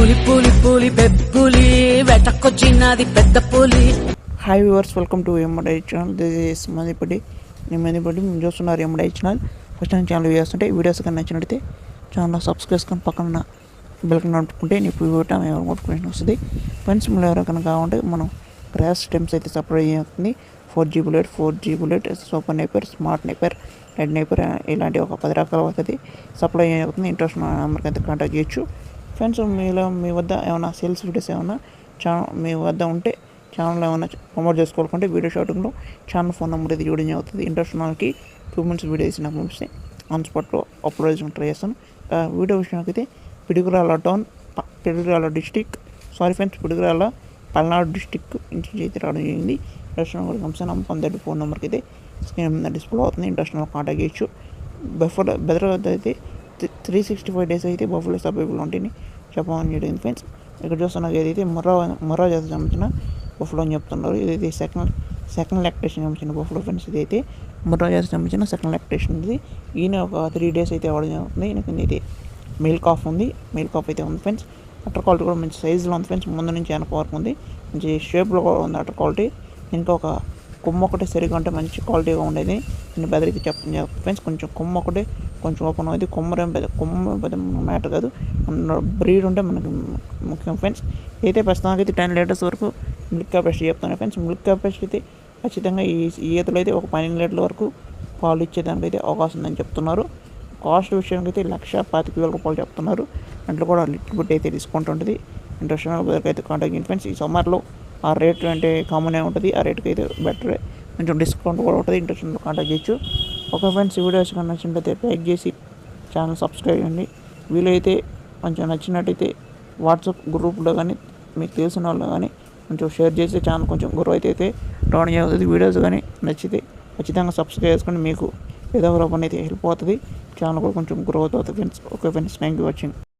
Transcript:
పులి పులి పులి బెబ్బులి వెటకొచ్చినది పెద్ద పులి. Hi viewers welcome to MI channel this is Madipadi నేను మదిపడి మీరు చూస్తున్నారు MI channel first time channel చేస్తుంటే వీడియోస్ కానీ నచ్చినట్టయితే ఛానల్ సబ్స్క్రైబ్ చేసుకొని పక్కన బెల్కన్ నడుపుకుంటే నీకు వీడియో ఎవరు నోటిఫికేషన్ వస్తుంది. ఫ్రెండ్స్ మీరు ఎవరికైనా కావాలంటే మనం గ్రాస్ స్టెమ్స్ అయితే సప్లై అవుతుంది four G bullet four G bullet super napier smart napier red napier ఇలాంటి ఒక పది రకాల వస్తుంది సప్లై అవుతుంది ఇంట్రెస్ట్ నెంబర్కి అయితే కాంటాక్ట్ చేయొచ్చు. ఫ్రెండ్స్ మీలో మీ వద్ద ఏమైనా సేల్స్ వీడియోస్ ఏమైనా ఛానల్ మీ వద్ద ఉంటే ఛానల్ ఏమైనా ప్రమోట్ చేసుకోవాలనుకుంటే వీడియో షాటింగ్లో ఛానల్ ఫోన్ నెంబర్ ఇది ఇవ్వడం అవుతుంది. ఇంట్రెస్ట్ వాళ్ళకి టూ మినిట్స్ వీడియో తీసి నాకు పంపిస్తే ఆన్ స్పాట్లో అప్లోడ్ చేసిన ట్రై చేస్తాను. వీడియో విషయానికి అయితే Piduguralla town Piduguralla district sorry friends Piduguralla Palnadu district నుంచి అయితే రావడం జరిగింది. ఇంట్రెస్ట్ కూడా వాళ్ళకి కంపెనీ నెంబర్ ఫోన్ నెంబర్కి అయితే స్క్రీన్ మీద డిస్ప్లే అవుతుంది. ఇంట్రెస్ట్ ఉన్న కాంటాక్ట్ చేయొచ్చు. బెఫర్ బెదర్ అయితే త్రీ సిక్స్టీ ఫైవ్ డేస్ అయితే బఫర్లో సభ్యులు ఉంటాయని చెప్పమని జరిగింది ఫ్రెండ్స్ ఇక్కడ చూస్తున్నది ఏదైతే మొర్రా మొర్రా జాతి సంబంధించిన బఫ్లో అని చెప్తున్నారు. ఇదైతే సెకండ్ సెకండ్ లాక్టేషన్ సంబంధించిన బఫ్లో ఫ్రెండ్స్ ఇదైతే మొర్రా జాతి సంబంధించిన సెకండ్ లాక్టేషన్ ఇది. ఈయన ఒక త్రీ డేస్ అయితే అవ్వడం జరుగుతుంది. ఈయనకి అయితే మిల్క్ ఆఫ్ ఉంది. మిల్క్ ఆఫ్ అయితే ఉంది ఫ్రెండ్స్ అటర్ క్వాలిటీ కూడా మంచి సైజులో ఉంది ఫ్రెండ్స్ ముందు నుంచి వెనక వరకు ఉంది. మంచి షేప్లో కూడా ఉంది అటర్ క్వాలిటీ ఇంకా ఒక కొమ్మ ఒకటి సరిగా ఉంటే మంచి క్వాలిటీగా ఉండేది. నేను బెదరికి చెప్తాను ఫ్రెండ్స్ కొంచెం కొమ్మ ఒకటి కొంచెం ఓపెన్ అవుతుంది కొమ్మరేం పెద్ద కొమ్మ పెద్ద మ్యాటర్ కాదు. బ్రీడ్ ఉంటే మనకి ముఖ్యం ఫ్రెండ్స్. అయితే ప్రస్తుతానికి అయితే టెన్ లీటర్స్ వరకు మిల్క్ కెపాసిటీ చెప్తాను ఫ్రెండ్స్. మిల్క్ కెపాసిటీ అయితే ఖచ్చితంగా ఈ ఈతలో అయితే ఒక పన్నెండు లీటర్ల వరకు పాలు ఇచ్చేదానికి అయితే అవకాశం ఉందని చెప్తున్నారు. కాస్ట్ విషయానికి అయితే లక్ష పాతిక వేల రూపాయలు చెప్తున్నారు. దాంట్లో కూడా లిట్ బిట్ అయితే డిస్కౌంట్ ఉంటుంది. ఇంట్రెస్ట్ అయితే కాంటాక్ట్ ఫ్రెండ్స్. ఈ సమ్మర్లో ఆ రేట్ అంటే కామనే ఉంటుంది. ఆ రేట్కి అయితే బెటర్ కొంచెం డిస్కౌంట్ కూడా ఉంటుంది. ఇంట్రెస్ట్ కాంటాక్ట్ చేయొచ్చు. ఒక ఫ్రెండ్స్ ఈ వీడియోస్ కానీ నచ్చినట్లయితే లైక్ చేసి ఛానల్ సబ్స్క్రైబ్ చేయండి. వీలైతే కొంచెం నచ్చినట్టయితే వాట్సాప్ గ్రూప్లో కానీ మీకు తెలిసిన వాళ్ళు కానీ కొంచెం షేర్ చేసి ఛానల్ కొంచెం గ్రో అయితే అయితే రావడం వీడియోస్ కానీ నచ్చితే ఖచ్చితంగా సబ్స్క్రైబ్ చేసుకొని మీకు ఏదో ఒక రూపంలో అయితే హెల్ప్ అవుతుంది. ఛానల్ కూడా కొంచెం గ్రోత్ అవుతుంది friends okay friends thank you watching